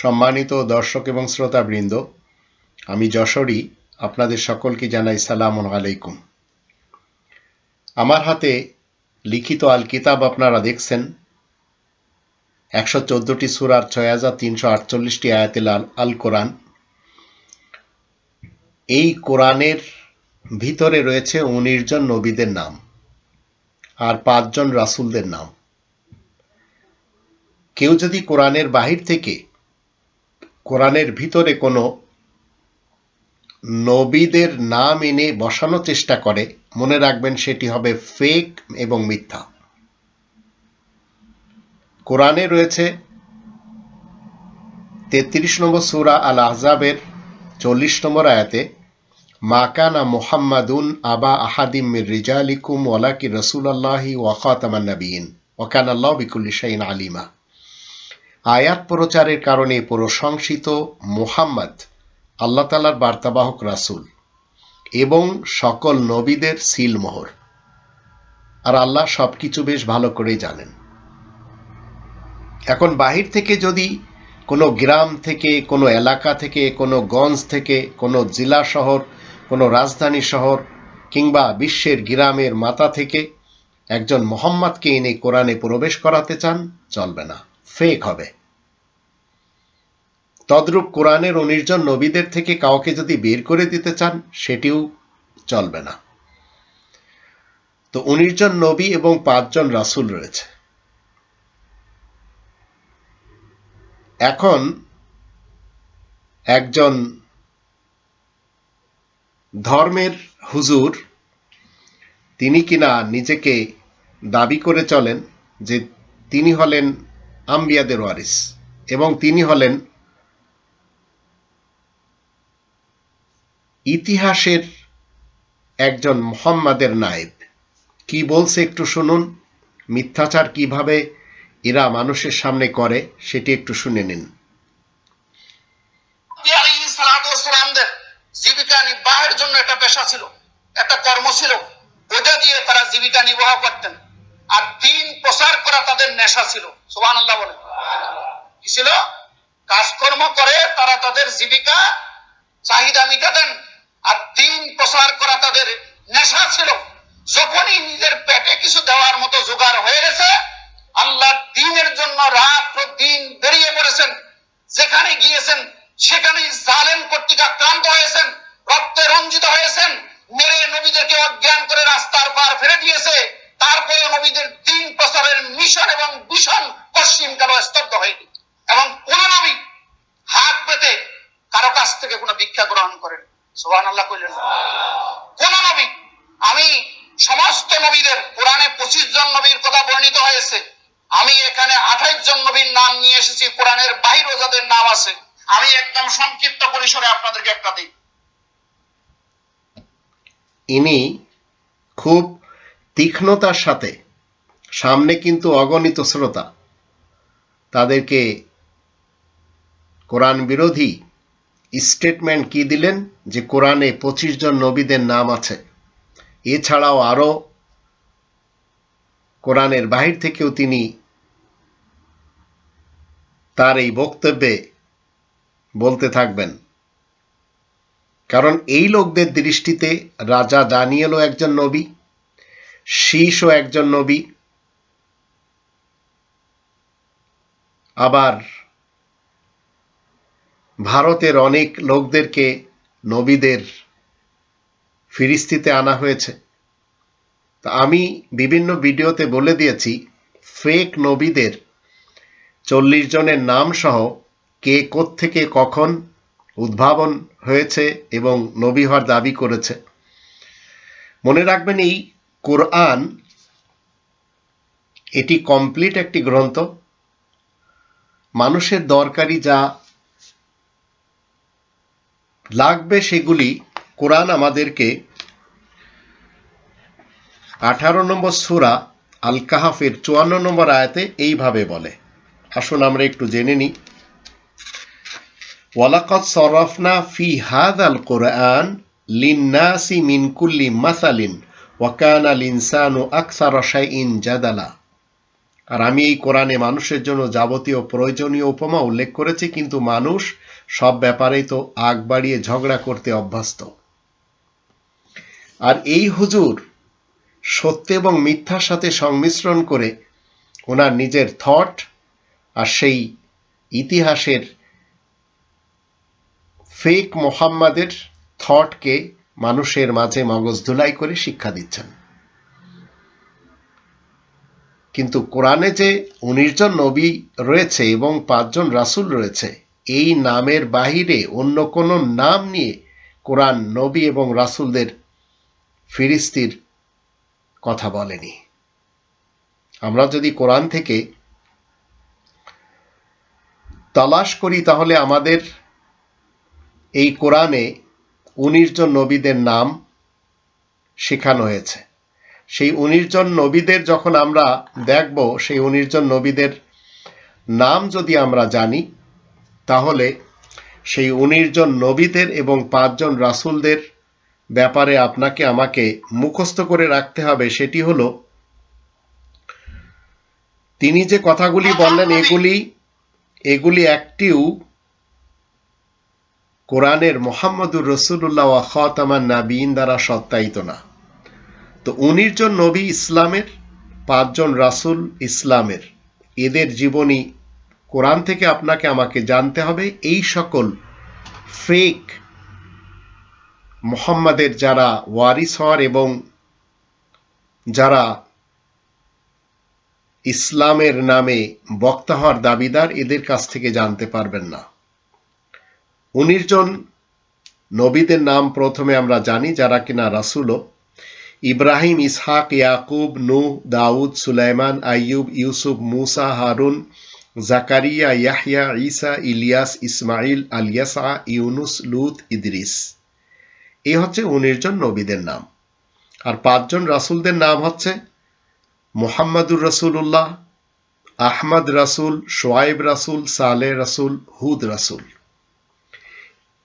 সম্মানিত দর্শক এবং শ্রোতাবৃন্দ, আমি যশোরী, আপনাদের সকলকে জানাই সালাম আলাইকুম। আমার হাতে লিখিত আল কিতাব আপনারা দেখছেন, একশো চোদ্দোটি সুরার ছয় হাজার তিনশো আটচল্লিশটি আয়াতেল আল কোরআন। এই কোরআনের ভিতরে রয়েছে উনিশ জন নবীদের নাম আর পাঁচজন রাসুলদের নাম। কেউ যদি কোরআনের বাহির থেকে কোরআনের ভিতরে কোনো নবীদের নাম এনে বসানোর চেষ্টা করে, মনে রাখবেন সেটি হবে ফেক এবং মিথ্যা। কোরআনে রয়েছে তেত্রিশ নম্বর সুরা আল আহজাবের চল্লিশ নম্বর আয়াতে মাকানা মোহাম্মাদুন আবা আহাদিম মির রিজালিকুম ওয়ালাকি রসুল আল্লাহি ওয়াকাতামান নবীন ওয়াকান আল্লাহ বিকুল্লি শাইন আলিমা। আয়াত প্রচারের কারণে প্রশংসিত মোহাম্মদ, আল্লাহ তালার বার্তাবাহক রাসুল, এবং সকল নবীদের সিলমোহর। আর আল্লাহ সব কিছু বেশ ভালো করেই জানেন। এখন বাহির থেকে যদি কোনো গ্রাম থেকে, কোনো এলাকা থেকে, কোনো গঞ্জ থেকে, কোনো জেলা শহর, কোনো রাজধানী শহর, কিংবা বিশ্বের গ্রামের মাথা থেকে একজন মোহাম্মদকে এনে কোরআনে প্রবেশ করাতে চান, চলবে না। ফেক হবে। তদ্রূপ কোরআনের অনির্জন নবীদের থেকে কাউকে যদি বের করে দিতে চান, সেটিও চলবে না। তো উনিশজন নবী এবং পাঁচজন রাসুল রয়েছে। এখন একজন ধর্মের হুজুর, তিনি কিনা নিজেকে দাবি করে চলেন যে তিনি হলেন আম্বিয়াদের ওয়ারিস এবং তিনি হলেন ইতিহাসের একজন মোহাম্মদের নায়েব। কি বলছে একটু শুনুন। মিথ্যাচার কীভাবে এরা মানুষের সামনে করে, সেটি একটু শুনে নিন। জীবিকা নির্বাহের জন্য একটা পেশা ছিল, একটা কর্ম ছিল। ওটা দিয়ে তারা জীবিকা নির্বাহ করতেন। আর দিন প্রচার করা তাদের নেশা ছিল। সুবান আল্লাহ বলে কি ছিল? কাজকর্ম করে তারা তাদের জীবিকা চাহিদা মিটাতেন। আর দিন প্রচার করা তাদের নেশা ছিল। যখনই নিজের পেটে কিছু দেওয়ার মতো জোগাড় হয়ে গেছে, আল্লাহ দিনের জন্য রাত দিন বেরিয়ে পড়েছেন। যেখানে গিয়েছেন, সেখানেই জালেম কর্তৃক আক্রান্ত হয়েছেন, রক্তে রঞ্জিত হয়েছেন, মেরে নবীদেরকে অজ্ঞান করে রাস্তার পার ফেলে দিয়েছে। তারপরে নবীদের দিন প্রচারের মিশন এবং ভীষণ পশ্চিম কালো স্তব্ধ হয়নি। এবং কোন নবী হাত পেতে কারও কাছ থেকে কোনো ভিক্ষা গ্রহণ করেন। সোহান আল্লাহ কইলেন। কোন নবী, আমি সমস্ত নবীদের কোরআনে পঁচিশ জন নবীর কথা বর্ণিত হয়েছে। আমি এখানে আঠাইশ জন নবীর নাম নিয়ে এসেছি, কোরআনের বাহিরও যাদের নাম আছে। আমি একদম সংক্ষিপ্ত পরিসরে আপনাদেরকে একটা দিই। ইনি খুব তীক্ষ্ণতার সাথে, সামনে কিন্তু অগণিত শ্রোতা, তাদেরকে কোরআন বিরোধী স্টেটমেন্ট কি দিলেন? যে কোরআনে পঁচিশ জন নবীদের নাম আছে। এছাড়াও আরও কোরআনের বাহির থেকেও তিনি তার এই বক্তব্যে বলতে থাকবেন। কারণ এই লোকদের দৃষ্টিতে রাজা দানিয়েলও একজন নবী শীষও একজন নবী, আবার ভারতের অনেক লোকদেরকে নবীদের ফিরিস্তিতে আনা হয়েছে। তা আমি বিভিন্ন ভিডিওতে বলে দিয়েছি, ফেক নবীদের চল্লিশ জনের নাম সহ কে থেকে কখন উদ্ভাবন হয়েছে এবং নবী হওয়ার দাবি করেছে। মনে রাখবেন এই কোরআন এটি কমপ্লিট একটি গ্রন্থ। মানুষের দরকারি যা লাগবে সেগুলি কোরআন আমাদেরকে আঠারো নম্বর সুরা আল কাহাফের চুয়ান্ন নম্বর আয়াতে এইভাবে বলে। আসুন আমরা একটু জেনে নিই। ওয়ালাকত সরফনা ফি হাদ আল কোরআন লিন্নাসি মিন কুল্লি মাসালিন ওয়াকান আল ইনসানু আকসার শাইইন জাদালা। আর আমি এই কোরআনে মানুষের জন্য যাবতীয় প্রয়োজনীয় উপমা উল্লেখ করেছি, কিন্তু মানুষ সব ব্যাপারেই তো আগ বাড়িয়ে ঝগড়া করতে অভ্যস্ত। আর এই হুজুর সত্য এবং মিথ্যার সাথে সংমিশ্রণ করে ওনার নিজের থট আর সেই ইতিহাসের ফেক মোহাম্মদের থটকে মানুষের মাঝে মগজ ধুলাই করে শিক্ষা দিচ্ছেন। কিন্তু কোরআনে যে উনিশ জন নবী রয়েছে এবং পাঁচজন রাসুল রয়েছে, এই নামের বাহিরে অন্য কোনো নাম নিয়ে কোরআন নবী এবং রাসূলদের ফিরিস্তির কথা বলেনি। আমরা যদি কোরআন থেকে তালাশ করি তাহলে আমাদের এই কোরআনে উনিশ জন নবীদের নাম শেখানো হয়েছে। সেই উনিশ জন নবীদের যখন আমরা দেখব সেই উনিশ জন নবীদের নাম যদি আমরা জানি তাহলে সেই উনিশ জন নবীদের এবং পাঁচজন রাসূলদের ব্যাপারে আপনাকে আমাকে মুখস্থ করে রাখতে হবে সেটি হলো তিনি যে কথাগুলি বললেন এগুলি এগুলি একটিও কোরআনের মোহাম্মদুর রসুল্লাহ খাতামান নাবিন দ্বারা সত্যায়িত না। তো উনিশ জন নবী ইসলামের পাঁচজন রাসূল ইসলামের। এদের জীবনী কোরআন থেকে আপনাকে আমাকে জানতে হবে, এই সকল ফেক মোহাম্মদের যারা ওয়ারিস হওয়ার এবং যারা ইসলামের নামে বক্তা হওয়ার দাবিদার, এদের কাছ থেকে জানতে পারবেন না। উনিশ জন নবীদের নাম প্রথমে আমরা জানি, যারা কিনা রাসুলও। ইব্রাহিম, ইসহাক, ইয়াকুব নু দাউদ, সুলাইমান, আইয়ুব, ইউসুফ, মুসা, হারুন, জাকারিয়া, ইয়াহইয়া, ঈসা, ইলিয়াস ইসমাইল আলিয়াসা ইউনুস, লুত, ইদরিস। এই হচ্ছে উনিশ জন নবীদের নাম। আর পাঁচজন রাসূলদের নাম হচ্ছে মোহাম্মদুর রসুল্লাহ আহমদ রাসূল সোয়াইব রাসূল, সালে রাসুল, হুদ রাসূল।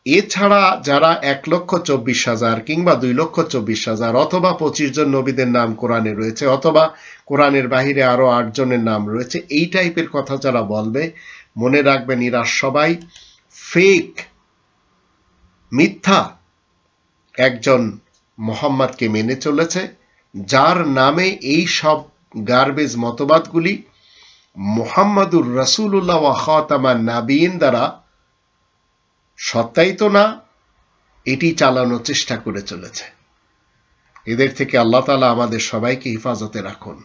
এছাড়া যারা এক লক্ষ চব্বিশ হাজার কিংবা দুই লক্ষ চব্বিশ হাজার অথবা পঁচিশ জন নবীদের নাম কোরআনে রয়েছে, অথবা কোরআনের বাহিরে আরও আট জনের নাম রয়েছে, এই টাইপের কথা যারা বলবে, মনে রাখবেন এরা সবাই ফেক মিথ্যা একজন মোহাম্মদকে মেনে চলেছে, যার নামে এই সব গার্বেজ মতবাদগুলি মোহাম্মদুর রসুল্লাহ ওয়া খাতামান নাবিয়িন দ্বারা সত্যায়িত না, এটি চালানোর চেষ্টা করে চলেছে। এদের থেকে আল্লাহ তালা আমাদের সবাইকে হেফাজতে রাখুন।